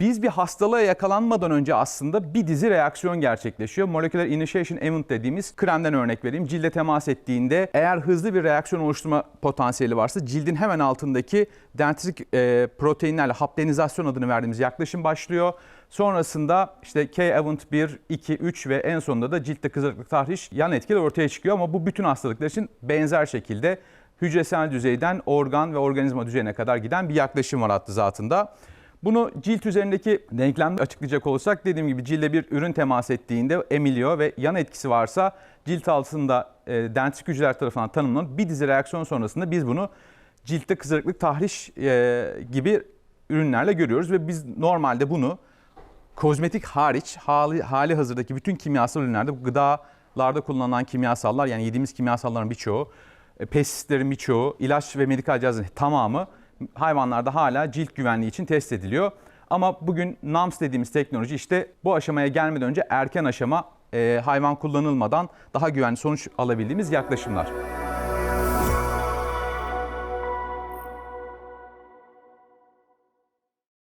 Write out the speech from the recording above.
biz bir hastalığa yakalanmadan önce aslında bir dizi reaksiyon gerçekleşiyor. Molecular Initiation Event dediğimiz kremden örnek vereyim. Cilde temas ettiğinde eğer hızlı bir reaksiyon oluşturma potansiyeli varsa cildin hemen altındaki dendritik e, proteinlerle haptenizasyon adını verdiğimiz yaklaşım başlıyor. Sonrasında işte K event 1, 2, 3 ve en sonunda da ciltte kızarıklık tahriş yan etkiler ortaya çıkıyor ama bu bütün hastalıklar için benzer şekilde hücresel düzeyden organ ve organizma düzeyine kadar giden bir yaklaşım var hattı zatında. Bunu cilt üzerindeki denklemde açıklayacak olursak dediğim gibi cilde bir ürün temas ettiğinde emiliyor ve yan etkisi varsa cilt altında e, dendritik hücreler tarafından tanımlanan bir dizi reaksiyon sonrasında biz bunu ciltte kızarıklık tahriş e, gibi ürünlerle görüyoruz ve biz normalde bunu kozmetik hariç hali, hali hazırdaki bütün kimyasal ürünlerde gıdalarda kullanılan kimyasallar yani yediğimiz kimyasalların birçoğu, e, pestisitlerin birçoğu, ilaç ve medikal cihazın tamamı hayvanlarda hala cilt güvenliği için test ediliyor. Ama bugün NAMS dediğimiz teknoloji işte bu aşamaya gelmeden önce erken aşama e, hayvan kullanılmadan daha güvenli sonuç alabildiğimiz yaklaşımlar.